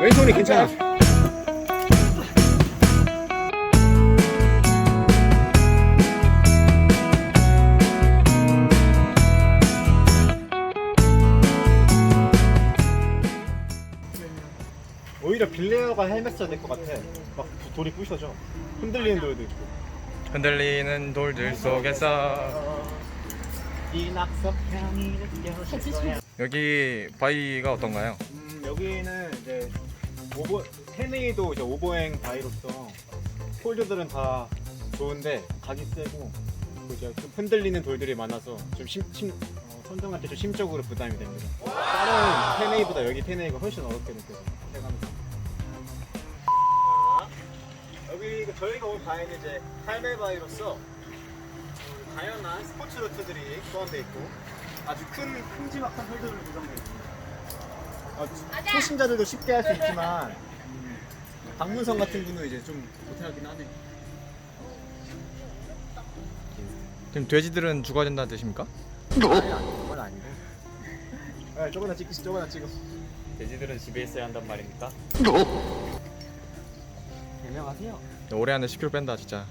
왼손이 괜찮아. 오히려 빌레어가 헬멧 써야 될 것 같아. 막 돌이 부셔져. 흔들리는 돌도 있고. 흔들리는 돌들 속에서 이 낙석 향이 느껴질 거야. 여기 바위가 어떤가요? 음, 여기는 이제 오버 테네이도 이제 오버행 바이로서 홀드들은 다 좋은데 각이 세고 그 이제 좀 흔들리는 돌들이 많아서 좀 심, 심, 어, 선정할 때 좀 심적으로 부담이 됩니다. 다른 테네이보다 여기 테네이가 훨씬 어렵게 느껴져요. 체감상. 자, 여기 그 저희가 오늘 바위는 이제 할매 바위로서 그 다양한 스포츠 루트들이 포함되어 있고 아주 큰 큼지막한 홀드로 구성되어 있습니다. 어, 초심자들도 쉽게 할 수 있지만 음, 박문성 같은 분은 이제 좀 못하긴 하네. 지금 돼지들은 죽어야 된다는 뜻입니까? 그건 아니고. 네, 조금만 찍, 조금만 찍어. 돼지들은 집에 있어야 한단 말입니까? 유명하세요. 올해 안에 10kg 뺀다 진짜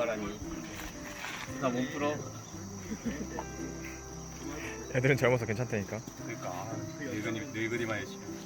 누가라니. 나몸 풀어. 애들은 젊어서 괜찮다니까. 그러니까. 늙은이 늙은이만 해주면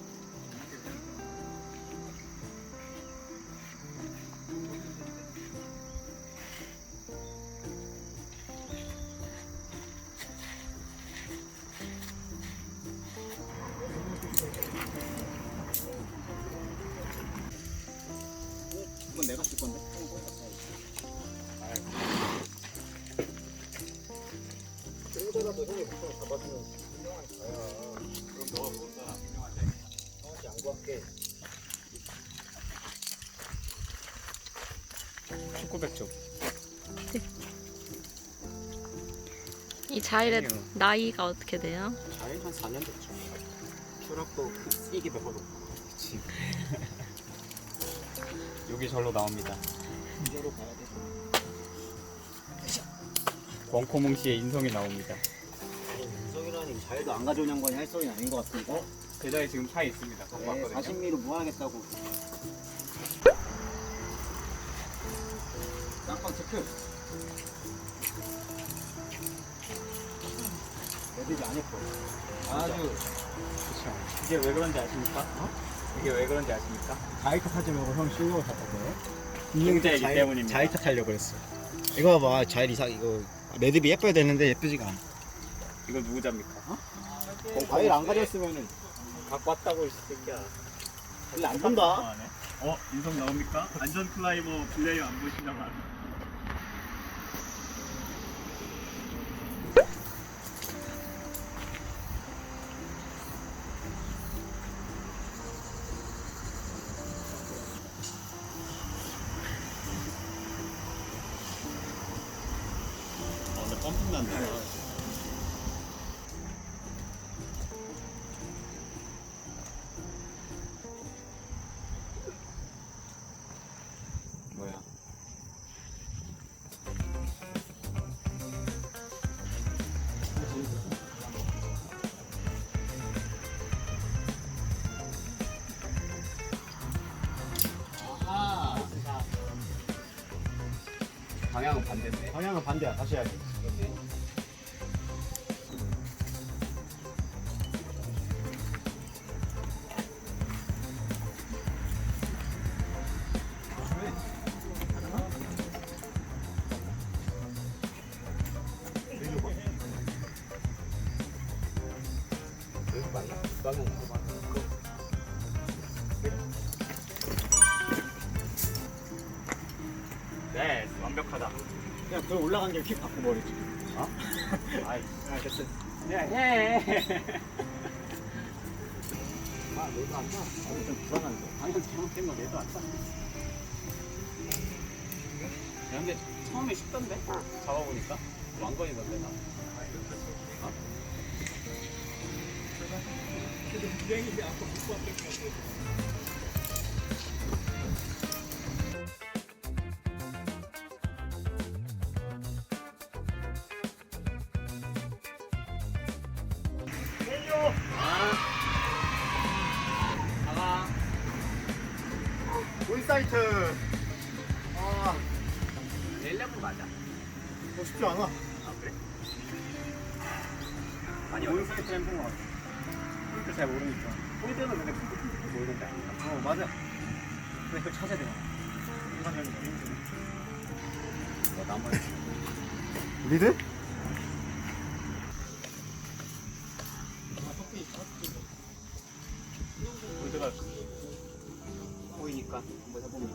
300점. 이 자일의 아니요. 나이가 어떻게 돼요? 자일 한 4년 됐죠. 추락도 이게 몇 번. 그치. 여기 절로 나옵니다. 이대로 가야 돼. 원코몽 씨의 인성이 나옵니다. 인성이라니 자일도 안 가져오는 건 할 소리 아닌 것 같습니다. 계좌에 지금 파 있습니다. 네, 40미로 무한하겠다고. 깜빡 체크. 애들이 안 예뻐. 아주 그쵸 이게 왜 그런지 아십니까? 이게 왜 그런지 아십니까? 자이타 타지 말고 형 실력을 탔거든. 이용자이기 때문입니다 자이타 타려고 그랬어. 이거 봐봐, 자일 이상 이거 매듭이 예뻐야 되는데 예쁘지가 않아. 이거 누구 잡니까? 자일 안 가졌으면은 갖고 왔다고 이 새끼야 안 본다. 어? 인성 나옵니까? 안전 클라이머 플레이어 안 보시나봐 뭐야? 방향은 반대인데. 방향은 반대야. 다시 해야 돼. 그냥 그 올라간 길킥 바꿔버리지. 어? 아이, 아, 됐어. 야, 해. 아, 내도 안 나. 아, 좀 불안한데. 방향 잘못된 거 내도 안 써. 야, 근데 처음에 쉽던데? 잡아보니까 왕건이던데 나. 가가. 사이트. 아, 렐레브 맞아. 뭐 쉽지 않아. 아 그래? 아니 온 사이트 해본 거 같아. 포인트 잘 모르니까. 포인트는 근데 쿵쿵쿵쿵 모르는데 아닌가? 어, 맞아. 근데 그걸 찾아야 돼. 인간적인 거. 뭐 나머지. 리드? 한번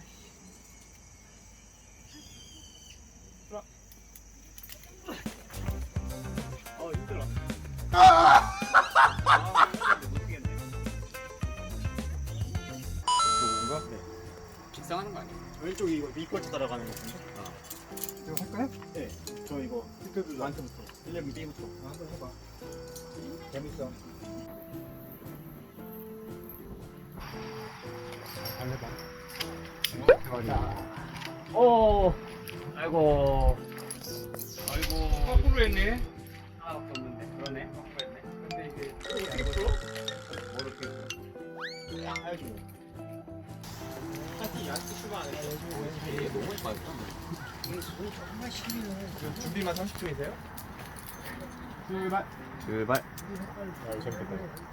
해 아? 네. 빅상하는 거 아니야? 왼쪽이 이거 미끄러져 따라가는 거 같은데? 어. 이거 할까요? 네. 저 이거 스크도 나한테부터 11B부터 한번 해봐. 재밌어. 달래봐. 오, 아이고, 아이고. 거꾸로 했네. 이게 너무 맛있다. 준비만 30초이세요? 출발. 출발. 아, 재밌겠다.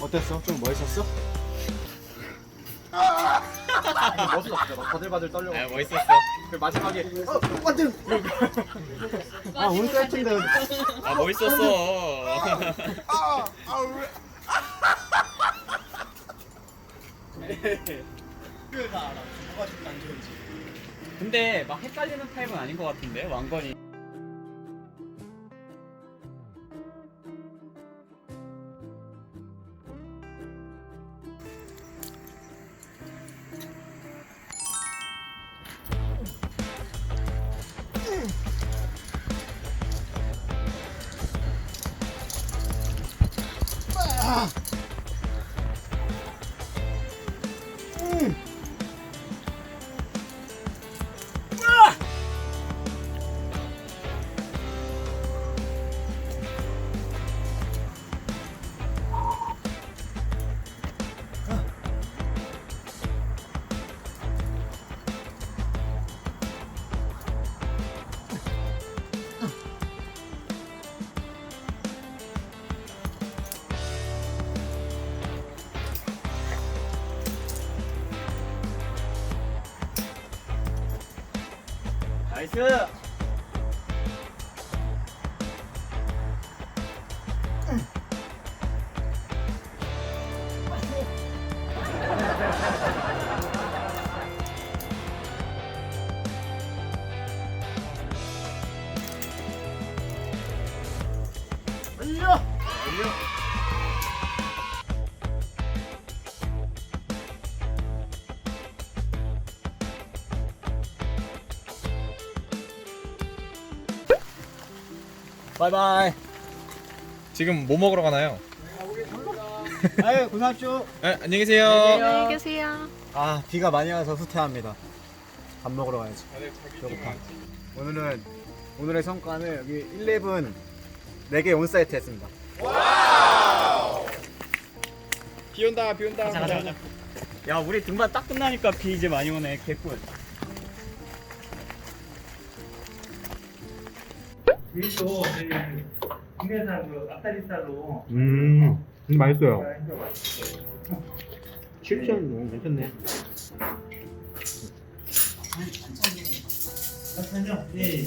어땠어? 좀 멋있었어? 멋있었어. 막 바들바들 떨려고. 아, 멋있었어. 그 마지막에 어, 완전 아 오늘 세팅데 아, 멋있었어. 그다 알아. 누가 지금 안 좋은지. 근데 막 헷갈리는 타입은 아닌 것 같은데 왕건이. 나이스. 바이바이. 지금 뭐 먹으러 가나요? 아유 고생하십시오. 네, 안녕히 계세요. 안녕히 계세요. 아 비가 많이 와서 후퇴합니다. 밥 먹으러 가야지. 배고파. 오늘은 오늘의 성과는 여기 11 4개 온사이트 했습니다. 비 온다, 비 온다. 가자 가자 가자 야 우리 등반 딱 끝나니까 비 이제 많이 오네 개꿀 밀도 국내산 그 앞다리살로 음, 맛있어요. 쉽지 않네, 괜찮네. 잠시만요 예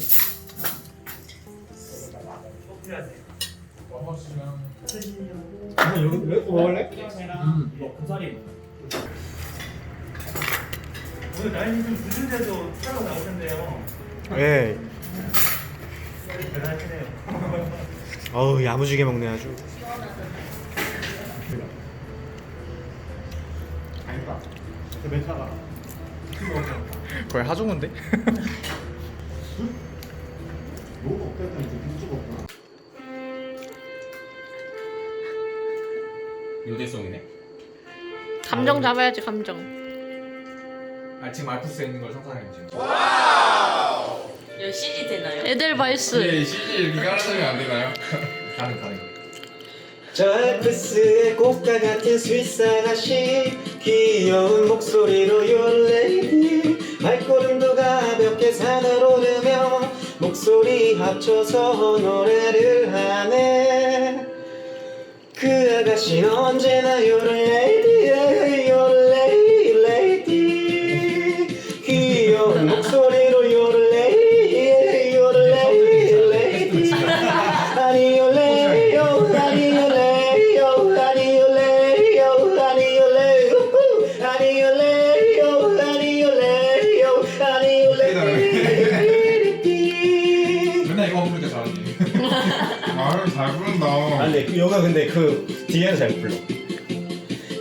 여기 왜 먹을래? 뭐 고사리 오늘 날씨 좀 늦은데도 나올 텐데요 예. 대단하시네요 어우 야무지게 먹네 아주. 아니다. 거의 하종인데? 너무 없겠다 이제 김치가 없구나. 요대송이네. 감정 잡아야지 감정. 아, 지금 알프스에 있는 걸 상상해 지금. 몇 CG 되나요? 에델바이스. CG 이렇게 깔아주면 안 되나요? 가능 가능. 저 알프스의 꽃과 같은 스윗사가씨 귀여운 목소리로 요레이디 발걸음도 가볍게 산을 오르며 목소리 합쳐서 노래를 하네 그 아가씨는 언제나 요레이디 그 뒤에서 잘 불러.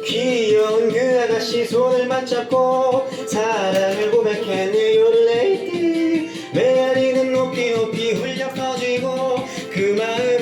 귀여운 그 아가씨 손을 맞잡고 사랑을 고백했네 요 레이티 메아리는 높이 높이 흘려 퍼지고 그 마음